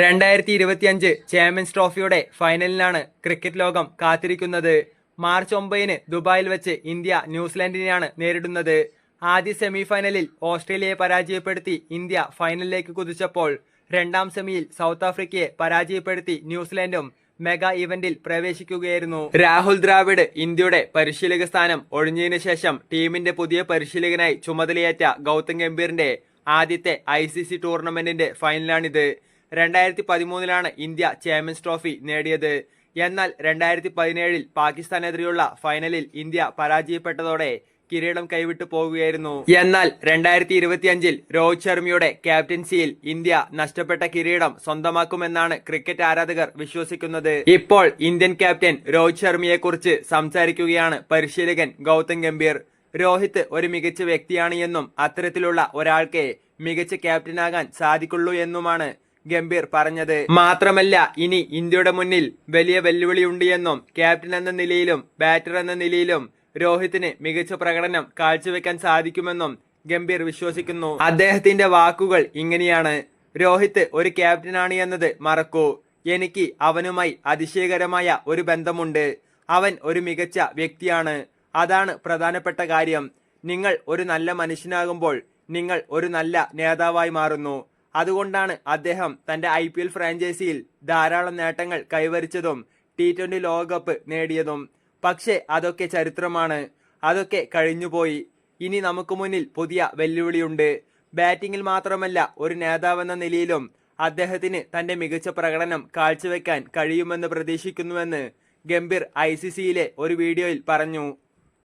രണ്ടായിരത്തി ഇരുപത്തിയഞ്ച് champions ട്രോഫിയുടെ ഫൈനലിനാണ് cricket ലോകം കാത്തിരിക്കുന്നത്. മാർച്ച് ഒമ്പതിന് ദുബായിൽ വെച്ച് ഇന്ത്യ ന്യൂസിലാൻഡിനെയാണ് നേരിടുന്നത്. ആദ്യ സെമിഫൈനലിൽ ഓസ്ട്രേലിയയെ പരാജയപ്പെടുത്തി ഇന്ത്യ ഫൈനലിലേക്ക് കുതിച്ചപ്പോൾ രണ്ടാം സെമിയിൽ സൗത്ത് ആഫ്രിക്കയെ പരാജയപ്പെടുത്തി ന്യൂസിലാൻഡും മെഗാ ഇവന്റിൽ പ്രവേശിക്കുകയായിരുന്നു. രാഹുൽ ദ്രാവിഡ് ഇന്ത്യയുടെ പരിശീലക സ്ഥാനം ഒഴിഞ്ഞതിനു ശേഷം ടീമിന്റെ പുതിയ പരിശീലകനായി ചുമതലയേറ്റ ഗൗതം ഗംഭീറിന്റെ ആദ്യത്തെ ഐ സി സി ടൂർണമെന്റിന്റെ ഫൈനലാണിത്. രണ്ടായിരത്തി പതിമൂന്നിലാണ് ഇന്ത്യ ചാമ്പ്യൻസ് ട്രോഫി നേടിയത്. എന്നാൽ രണ്ടായിരത്തി പതിനേഴിൽ പാകിസ്ഥാനെതിരെയുള്ള ഫൈനലിൽ ഇന്ത്യ പരാജയപ്പെട്ടതോടെ കിരീടം കൈവിട്ടു പോവുകയായിരുന്നു. എന്നാൽ രണ്ടായിരത്തി ഇരുപത്തിയഞ്ചിൽ രോഹിത് ശർമ്മയുടെ ക്യാപ്റ്റൻസിയിൽ ഇന്ത്യ നഷ്ടപ്പെട്ട കിരീടം സ്വന്തമാക്കുമെന്നാണ് ക്രിക്കറ്റ് ആരാധകർ വിശ്വസിക്കുന്നത്. ഇപ്പോൾ ഇന്ത്യൻ ക്യാപ്റ്റൻ രോഹിത് ശർമ്മയെ കുറിച്ച് സംസാരിക്കുകയാണ് പരിശീലകൻ ഗൗതം ഗംഭീർ. രോഹിത് ഒരു മികച്ച വ്യക്തിയാണ് എന്നും അത്തരത്തിലുള്ള ഒരാൾക്കേ മികച്ച ക്യാപ്റ്റനാകാൻ സാധിക്കുള്ളൂ എന്നുമാണ് ഗംഭീർ പറഞ്ഞത്. മാത്രമല്ല ഇനി ഇന്ത്യയുടെ മുന്നിൽ വലിയ വെല്ലുവിളിയുണ്ട് എന്നും ക്യാപ്റ്റൻ എന്ന നിലയിലും ബാറ്റർ എന്ന നിലയിലും രോഹിത്തിന് മികച്ച പ്രകടനം കാഴ്ചവെക്കാൻ സാധിക്കുമെന്നും ഗംഭീർ വിശ്വസിക്കുന്നു. അദ്ദേഹത്തിന്റെ വാക്കുകൾ ഇങ്ങനെയാണ്. രോഹിത് ഒരു ക്യാപ്റ്റനാണ് എന്നത് മറക്കൂ. എനിക്ക് അവനുമായി അതിശയകരമായ ഒരു ബന്ധമുണ്ട്. അവൻ ഒരു മികച്ച വ്യക്തിയാണ്. അതാണ് പ്രധാനപ്പെട്ട കാര്യം. നിങ്ങൾ ഒരു നല്ല മനുഷ്യനാകുമ്പോൾ നിങ്ങൾ ഒരു നല്ല നേതാവായി മാറുന്നു. അതുകൊണ്ടാണ് അദ്ദേഹം തന്റെ ഐ പി എൽ ഫ്രാഞ്ചൈസിയിൽ ധാരാളം നേട്ടങ്ങൾ കൈവരിച്ചതും ടി ട്വന്റി ലോകകപ്പ് നേടിയതും. പക്ഷേ അതൊക്കെ ചരിത്രമാണ്. അതൊക്കെ കഴിഞ്ഞുപോയി. ഇനി നമുക്ക് മുന്നിൽ പുതിയ വെല്ലുവിളിയുണ്ട്. ബാറ്റിംഗിൽ മാത്രമല്ല ഒരു നേതാവെന്ന നിലയിലും അദ്ദേഹത്തിന് തന്റെ മികച്ച പ്രകടനം കാഴ്ചവെക്കാൻ കഴിയുമെന്ന് പ്രതീക്ഷിക്കുന്നുവെന്ന് ഗംഭീർ ഐ ഒരു വീഡിയോയിൽ പറഞ്ഞു.